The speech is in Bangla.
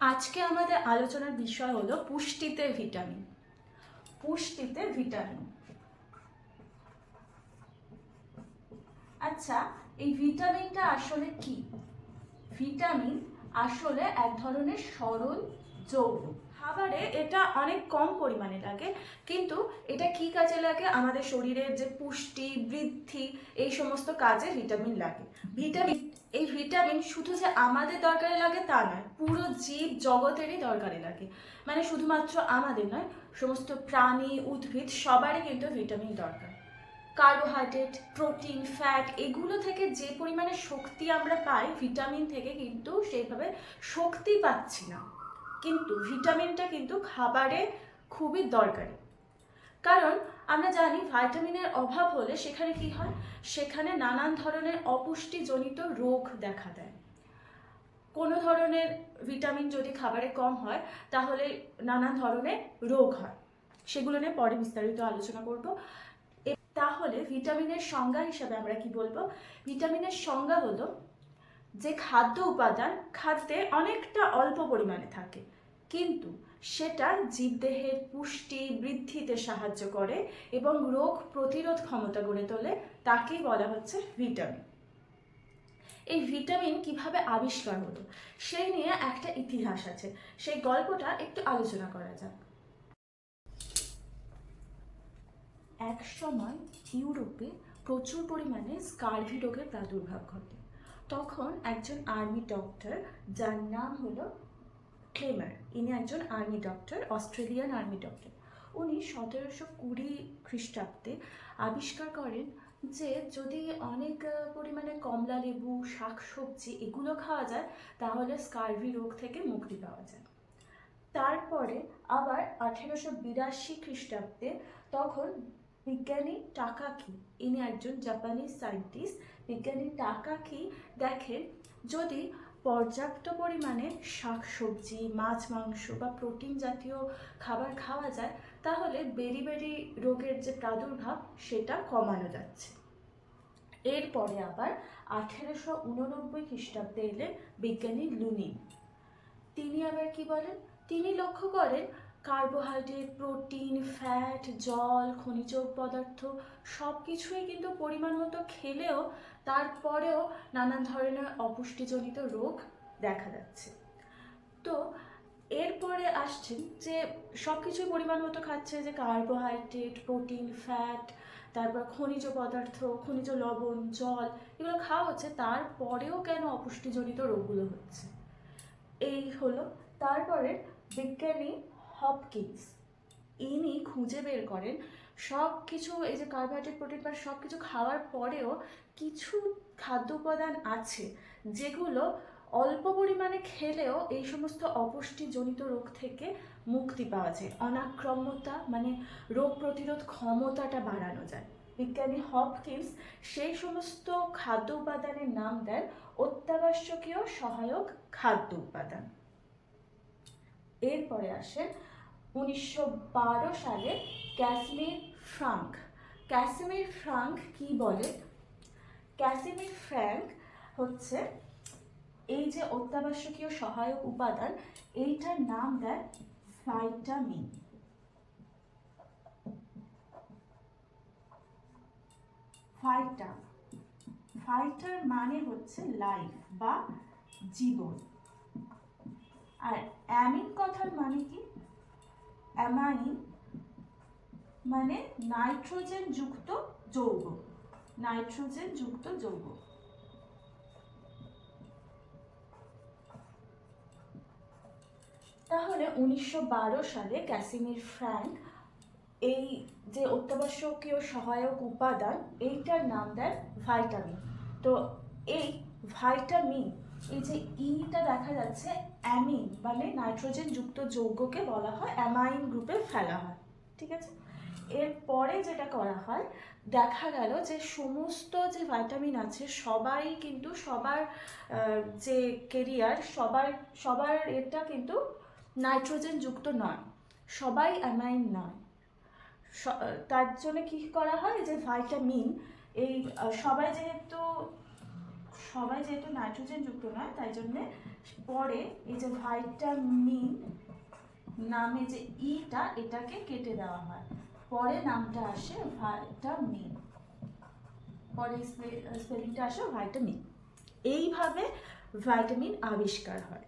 আজকে আমাদের আলোচনার বিষয় হলো পুষ্টিতে ভিটামিন। পুষ্টিতে ভিটামিন। আচ্ছা এই ভিটামিনটা আসলে কি? ভিটামিন আসলে এক ধরনের সরল যৌগ। খাবারে এটা অনেক কম পরিমাণে লাগে, কিন্তু এটা কি কাজে লাগে? আমাদের শরীরের যে পুষ্টি, বৃদ্ধি, এই সমস্ত কাজে ভিটামিন লাগে। ভিটামিন, এই ভিটামিন শুধু যে আমাদের দরকারে লাগে তা নয়, পুরো জীব জগতেরই দরকারে লাগে। মানে শুধুমাত্র আমাদের নয়, সমস্ত প্রাণী, উদ্ভিদ, সবারই কিন্তু ভিটামিন দরকার। কার্বোহাইড্রেট প্রোটিন ফ্যাট এগুলো থেকে যে পরিমাণে শক্তি আমরা পাই ভিটামিন থেকে কিন্তু সেইভাবে শক্তি পাচ্ছি না। কিন্তু ভিটামিনটা কিন্তু খাবারে খুবই দরকারি। কারণ আমরা জানি ভাইটামিনের অভাব হলে সেখানে কি হয়? সেখানে নানান ধরনের অপুষ্টিজনিত রোগ দেখা দেয়। কোনো ধরনের ভিটামিন যদি খাবারে কম হয়, তাহলে নানান ধরনের রোগ হয়। সেগুলো নিয়ে পরে বিস্তারিত আলোচনা করব। তাহলে ভিটামিনের সংজ্ঞা হিসাবে আমরা কি বলব? ভিটামিনের সংজ্ঞা হলো যে খাদ্য উপাদান খাদ্যে অনেকটা অল্প পরিমাণে থাকে, কিন্তু সেটা জীবদেহের পুষ্টি বৃদ্ধিতে সাহায্য করে এবং রোগ প্রতিরোধ ক্ষমতা গড়ে তোলে, তাকেই বলা হচ্ছে ভিটামিন। এই ভিটামিন কীভাবে আবিষ্কার হলো? সেই নিয়ে একটা ইতিহাস আছে, সেই গল্পটা একটু আলোচনা করা যাক। এক সময় ইউরোপে প্রচুর পরিমাণে স্কার্ভি রোগের প্রাদুর্ভাব ঘটে। তখন একজন আর্মি ডক্টর, যার নাম হলো ক্লেমার, ইনি একজন army doctor, Australian army doctor. উনি সতেরোশো কুড়ি খ্রিস্টাব্দে আবিষ্কার করেন যে যদি অনেক পরিমাণে কমলা লেবু, শাকসবজি এগুলো খাওয়া যায়, তাহলে স্কার্ভি রোগ থেকে মুক্তি পাওয়া যায়। তারপরে আবার আঠেরোশো বিরাশি খ্রিস্টাব্দে তখন বিজ্ঞানী টাকাকি, ইনি একজন জাপানিজ সায়েন্টিস্ট, বিজ্ঞানী টাকাকি দেখেন যদি পর্যাপ্ত পরিমাণে শাকসবজি, মাছ, মাংস বা প্রোটিন জাতীয় খাবার খাওয়া যায়, তাহলে বেরি বেরি রোগের যে প্রাদুর্ভাব, সেটা কমানো যাচ্ছে। এরপরে আবার আঠেরোশো উননব্বই খ্রিস্টাব্দে এলেন বিজ্ঞানী লুনিন। তিনি আবার কি বলেন? তিনি লক্ষ্য করেন কার্বোহাইড্রেট প্রোটিন ফ্যাট জল, খনিজ পদার্থ সব কিছুই কিন্তু পরিমাণ মতো খেলেও তারপরেও নানান ধরনের অপুষ্টিজনিত রোগ দেখা যাচ্ছে। তো এরপরে আসছেন যে সব কিছুই পরিমাণ মতো খাচ্ছে যে কার্বোহাইড্রেট প্রোটিন ফ্যাট তারপর খনিজ পদার্থ, খনিজ লবণ, জল এগুলো খাওয়া হচ্ছে, তারপরেও কেন অপুষ্টিজনিত রোগগুলো হচ্ছে? এই হলো। তারপরে বিজ্ঞানী হপকিন্স ইনি খুঁজে বের করেন সব কিছু এই যে কার্বোহাইড্রেট প্রোটিন বা সব কিছু খাওয়ার পরেও কিছু খাদ্য উপাদান আছে যেগুলো অল্প পরিমাণে খেলেও এই সমস্ত অপুষ্টিজনিত রোগ থেকে মুক্তি পাওয়া যায়। অনাক্রম্যতা মানে রোগ প্রতিরোধ ক্ষমতাটা বাড়ানো যায়। বিজ্ঞানী হপকিন্স সেই সমস্ত খাদ্য উপাদানের নাম দেন অত্যাবশ্যকীয় সহায়ক খাদ্য উপাদান। এরপরে আসে উনিশশো বারো সালে ক্যাসমির ফ্রাঙ্ক। ক্যাসিমির ফ্রাঙ্ক কি বলে? ক্যাসিমির ফ্র্যাঙ্ক হচ্ছে এই যে অত্যাবশ্যকীয় সহায়ক উপাদান, এইটার নাম দেয় ভাইটামিন ফাইটা ফাইটার মানে হচ্ছে লাইফ বা জীবন। আর অ্যামিন কথার মানে কি? অ্যামাইন মানে নাইট্রোজেন যুক্ত যৌগ। নাইট্রোজেন যুক্ত যৌগ। তাহলে উনিশশো বারো সালে ক্যাসিমির ফ্র্যাঙ্ক এই যে অত্যাবশ্যকীয় সহায়ক উপাদান, এইটার নাম দেয় ভাইটামিন। তো এই ভাইটামিন এই যে ইটা দেখা যাচ্ছে, অ্যামিন মানে নাইট্রোজেন যুক্ত যৌগকে বলা হয়, অ্যামাইন গ্রুপে ফেলা হয়, ঠিক আছে? এরপরে যেটা করা হয়, দেখা গেল যে সমস্ত যে ভাইটামিন আছে, সবাই কিন্তু সবার যে কেরিয়ার সবার সবার এটা কিন্তু নাইট্রোজেন যুক্ত নয়, সবাই অ্যামাইন নয়। তার জন্য কি করা হয়, যে ভাইটামিন এই সবাই যেহেতু সবাই যেহেতু নাইট্রোজেন যুক্ত নয়, তাই জন্যে পরে এই যে ভাইটামিন নামে যে ইটা এটাকে কেটে দেওয়া হয়। পরে নামটা আসে ভাইটামিন পরে স্পেলিংটা আসে ভাইটামিন এইভাবে ভাইটামিন আবিষ্কার হয়।